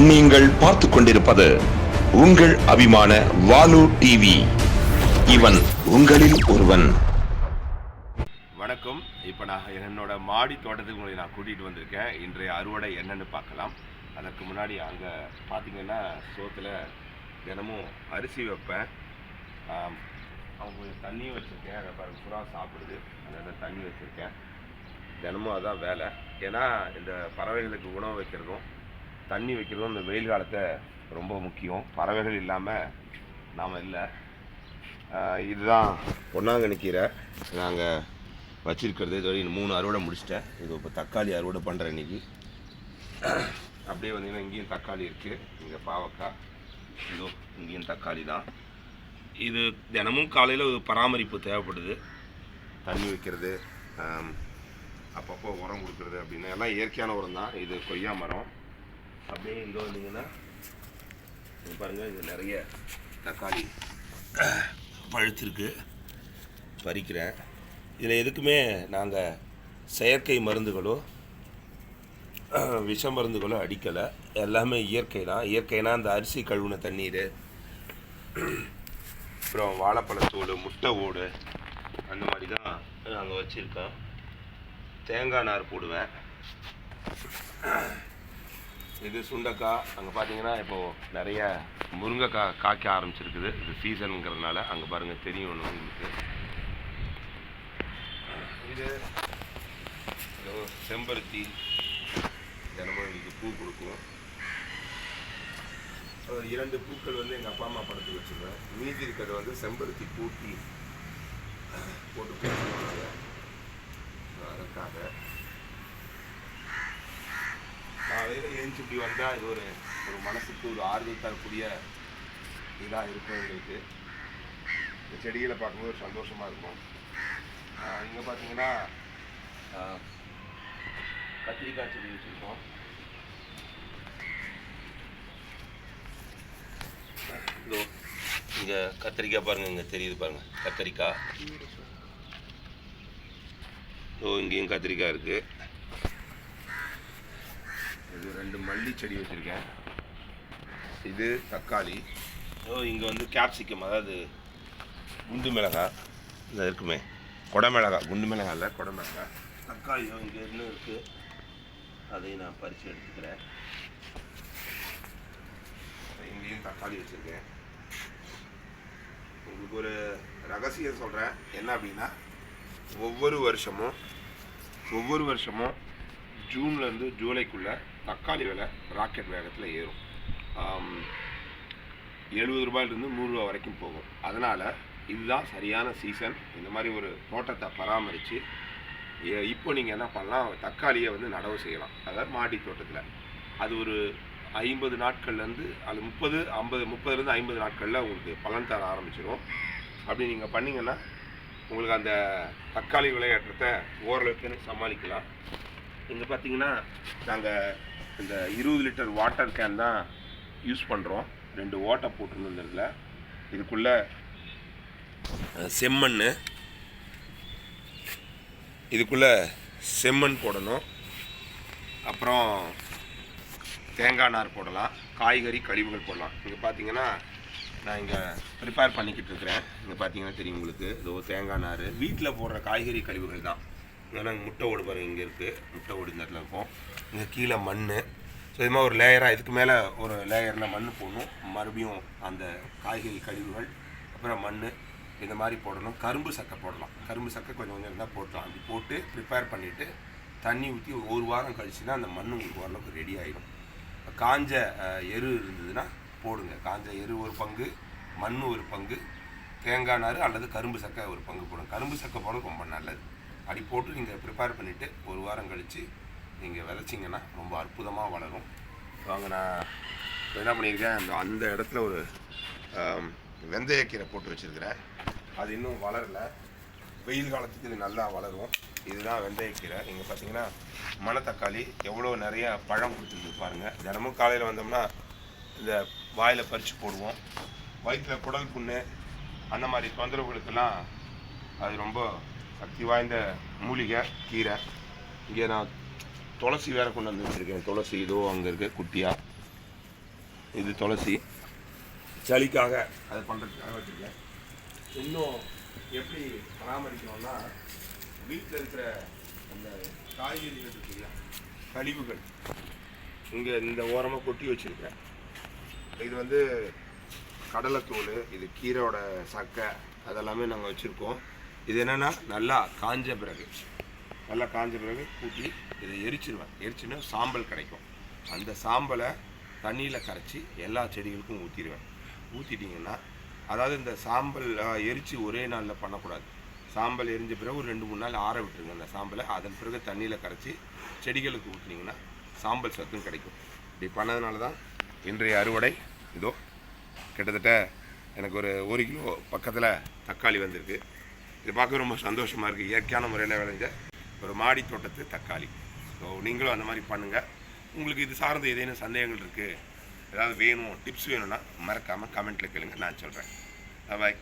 நீங்கள் பார்த்து கொண்டிருப்பது உங்கள் அபிமான வாலு டிவி. இவன் உங்களில் ஒருவன். வணக்கம். இப்போ நான் என்னோட மாடி தோட்டத்துக்கு உங்களை நான் கூட்டிகிட்டு வந்திருக்கேன். இன்றைய அறுவடை என்னன்னு பார்க்கலாம். அதற்கு முன்னாடி அங்கே பார்த்தீங்கன்னா சோத்தில் தினமும் அரிசி வைப்பேன். அவங்க கொஞ்சம் தண்ணியும் வச்சுருக்கேன். அதை பாருங்க புறா சாப்பிடுது. அதனால் தண்ணி வச்சுருக்கேன். தினமும் அதான் வேலை. ஏன்னா இந்த பறவைகளுக்கு உணவு வைக்கிறதும் தண்ணி வைக்கிறதும் இந்த வெயில் காலத்தை ரொம்ப முக்கியம். பறவைகள் இல்லாமல் நாம் இல்லை. இதுதான் பொன்னாங்கண்ணி கீரை. நாங்கள் வச்சிருக்கிறது. இது வரைக்கும் மூணு அறுவடை முடிச்சிட்டேன். இது இப்போ தக்காளி அறுவடை பண்ணுறேன் இன்றைக்கி அப்படியே வந்தீங்கன்னா இங்கேயும் தக்காளி இருக்குது இங்கே பாவக்காய். இதோ இங்கேயும் தக்காளி தான். இது தினமும் காலையில் ஒரு பராமரிப்பு தேவைப்படுது. தண்ணி வைக்கிறது அப்பப்போ உரம் கொடுக்குறது அப்படின்னு எல்லாம் இயற்கையான உரம் தான். இது கொய்யா மரம். அப்படியே இங்கே வந்தீங்கன்னா பாருங்கள் இது நிறைய தக்காளி பழுத்திருக்கு. பறிக்கிறேன். இதில் எதுக்குமே நாங்கள் செயற்கை மருந்துகளோ விஷ மருந்துகளோ அடிக்கலை. எல்லாமே இயற்கை தான். இயற்கைனா அந்த அரிசி கழுவுன தண்ணீர் அப்புறம் வாழைப்பழத்தோடு முட்டை ஓடு அந்த மாதிரி தான் நாங்கள் வச்சுருக்கோம். தேங்காய் நார் போடுவேன். இது சுண்டக்காய் அங்கே பார்த்தீங்கன்னா இப்போது நிறைய முருங்கைக்காய் காய்க்க ஆரம்பிச்சிருக்குது. இது சீசனுங்கிறதுனால அங்கே பாருங்கள் தெரியும் ஒன்று உங்களுக்கு. இது செம்பருத்தி. தினமும் இதுக்கு பூ கொடுக்கும். இரண்டு பூக்கள் வந்து எங்கள் அப்பா அம்மா படத்துக்கு வச்சுருவேன் மீதி இருக்கிறது வந்து செம்பருத்தி பூட்டி போட்டு காலையில் இப்படி வந்தால் இது ஒரு ஒரு மனசுக்கு ஒரு ஆறுதல் தரக்கூடிய இதாக இருக்கும் எங்களுக்கு. இந்த செடிகளை பார்க்கும்போது ஒரு சந்தோஷமாக இருக்கும். இங்கே பார்த்தீங்கன்னா கத்திரிக்காய் செடி வச்சுருக்கோம். இதோ இங்கே கத்திரிக்காய் பாருங்கள் இங்கே தெரியுது பாருங்கள் கத்திரிக்காய். ஸோ இங்கேயும் கத்திரிக்காய் இருக்குது இது ரெண்டு மல்லி செடி வச்சுருக்கேன். இது தக்காளி. இங்கே வந்து கேப்சிகம் அதாவது குண்டு மிளகாய் இந்த இருக்குமே. கொடை மிளகா. குண்டு மிளகாய் இல்லை கொடை மிளகாய் தக்காளியும் இங்கே இன்னும் இருக்குது அதையும் நான் பறித்து எடுத்துக்கிறேன். இங்கேயும் தக்காளி வச்சுருக்கேன். உங்களுக்கு ஒரு ரகசியம் சொல்கிறேன் என்ன அப்படின்னா ஒவ்வொரு வருஷமும் ஒவ்வொரு வருஷமும் ஜூன்லேருந்து ஜூலைக்குள்ளே தக்காளி விலை ராக்கெட் வேகத்தில் ஏறும். எழுபது ரூபாயிலிருந்து நூறுரூவா வரைக்கும் போகும். அதனால் இதுதான் சரியான சீசன் இந்த மாதிரி ஒரு தோட்டத்தை பராமரித்து இப்போ நீங்கள் என்ன பண்ணலாம்? தக்காளியை வந்து நடவு செய்யலாம். அதாவது மாடி தோட்டத்தில். அது ஒரு ஐம்பது நாட்கள்லேருந்து அது முப்பது ஐம்பது முப்பதுலேருந்து ஐம்பது நாட்களில் உங்களுக்கு பலன் தர ஆரம்பிச்சிடும் அப்படி நீங்கள் பண்ணிங்கன்னா உங்களுக்கு அந்த தக்காளி விளையாட்டத்தை ஓரளவுக்கு சமாளிக்கலாம். இங்கே பார்த்தீங்கன்னா நாங்கள் இந்த இருபது லிட்டர் வாட்டர் கேன் தான் யூஸ் பண்ணுறோம் ரெண்டு ஓட்டை போட்டிருந்ததில். இதுக்குள்ளே செம்மண் இதுக்குள்ளே செம்மண் போடணும். அப்புறம் தேங்காய் நார் போடலாம். காய்கறி கழிவுகள் போடலாம். இங்கே பார்த்தீங்கன்னா நான் இங்கே ப்ரிப்பேர் பண்ணிக்கிட்டு இருக்கிறேன். இங்கே பார்த்தீங்கன்னா தெரியும் உங்களுக்கு. இதோ தேங்காய் நார். வீட்டில் போடுற காய்கறி கழிவுகள் தான். ஏன்னா முட்டை ஓடு பாருங்கள் இங்கே இருக்குது முட்டை ஓடு இந்த இடத்துல இருக்கும். இங்கே கீழே மண் ஸோ இது மாதிரி ஒரு லேயராக இதுக்கு மேலே ஒரு லேயரில் மண் போடணும். மறுபடியும் அந்த காய்கறி கழிவுகள் அப்புறம் மண் இந்த மாதிரி போடணும். கரும்பு சக்கை போடலாம். கரும்பு சக்கை கொஞ்சம் கொஞ்சம் இருந்தால் போட்டலாம் அப்படி போட்டு ப்ரிப்பேர் பண்ணிவிட்டு தண்ணி ஊற்றி ஒரு வாரம் கழிச்சுன்னா அந்த மண் உங்களுக்கு ஓரளவுக்கு ரெடி ஆகிடும் காஞ்ச எரு இருந்ததுன்னா போடுங்க. காஞ்ச எரு ஒரு பங்கு மண் ஒரு பங்கு தேங்காய் நார் அல்லது கரும்பு சக்கை ஒரு பங்கு போடுங்க. கரும்பு சக்கை போட ரொம்ப நல்லது. அடி போட்டு நீங்கள் ப்ரிப்பேர் பண்ணிவிட்டு ஒரு வாரம் கழித்து நீங்கள் விதைச்சிங்கன்னா ரொம்ப அற்புதமாக வளரும். வாங்க நான் என்ன பண்ணியிருக்கேன்? அந்த அந்த இடத்துல ஒரு வெந்தயக்கீரை போட்டு வச்சுருக்கிறேன். அது இன்னும் வளரல. வெயில் காலத்துக்கு இது நல்லா வளரும். இதுதான் வெந்தயக்கீரை இங்கே பார்த்தீங்கன்னா மணத்தக்காளி எவ்வளோ நிறைய பழம் கொடுத்துருக்கு பாருங்கள் தினமும் காலையில் வந்தோம்னா இந்த வாயில் பறித்து போடுவோம். வயிற்றில் குடல் புண்ணு அந்த மாதிரி தொந்தரவுகளுக்கெல்லாம் அது ரொம்ப சக்தி வாய்ந்த மூலிகை கீரை. இங்கே நான் துளசி வேற கொண்டு வந்து வச்சுருக்கேன். துளசி இதோ அங்கே இருக்கு குட்டியாக இது துளசி. சளிக்காக அதை பண்ணுறதுக்காக வச்சுருக்கேன். இன்னும் எப்படி பராமரிக்கணும்னா வீட்டில் இருக்கிற அந்த காய்கறிகள் இருக்கு கழிவுகள். இங்கே இந்த ஓரமாக கொட்டி வச்சுருக்கேன். இது வந்து கடலைத்தூள் இது கீரையோட சக்கை அதெல்லாமே நாங்கள் வச்சுருக்கோம். இது என்னென்னா நல்லா காஞ்ச பிறகு நல்லா காஞ்ச பிறகு கூட்டி இதை எரிச்சிடுவேன் எரிச்சுன்னா சாம்பல் கிடைக்கும். அந்த சாம்பலை தண்ணியில் கரைச்சி எல்லா செடிகளுக்கும் ஊற்றிடுவேன் ஊற்றிட்டிங்கன்னா அதாவது இந்த சாம்பல் எரித்து ஒரே நாளில் பண்ணக்கூடாது. சாம்பல் எரிஞ்ச பிறகு ஒரு ரெண்டு மூணு நாள் ஆற விட்டுருங்க அந்த சாம்பலை. அதன் பிறகு தண்ணியில் கரைச்சி செடிகளுக்கு ஊற்றினீங்கன்னா சாம்பல் சத்தும் கிடைக்கும். இப்படி பண்ணதுனால தான் இன்றைய அறுவடை இதோ கிட்டத்தட்ட எனக்கு ஒரு ஒரு கிலோ பக்கத்தில் தக்காளி வந்திருக்கு. இது பார்க்க ரொம்ப சந்தோஷமாக இருக்குது இயற்கையான முறையில் விளைஞ்ச ஒரு மாடி தோட்டத்து தக்காளி. ஸோ நீங்களும் அந்த மாதிரி பண்ணுங்கள் உங்களுக்கு இது சார்ந்த ஏதேனும் சந்தேகங்கள் இருக்குது ஏதாவது வேணும் டிப்ஸ் வேணும்னா மறக்காமல் கமெண்ட்டில் கேளுங்க. நான் சொல்கிறேன் பாய்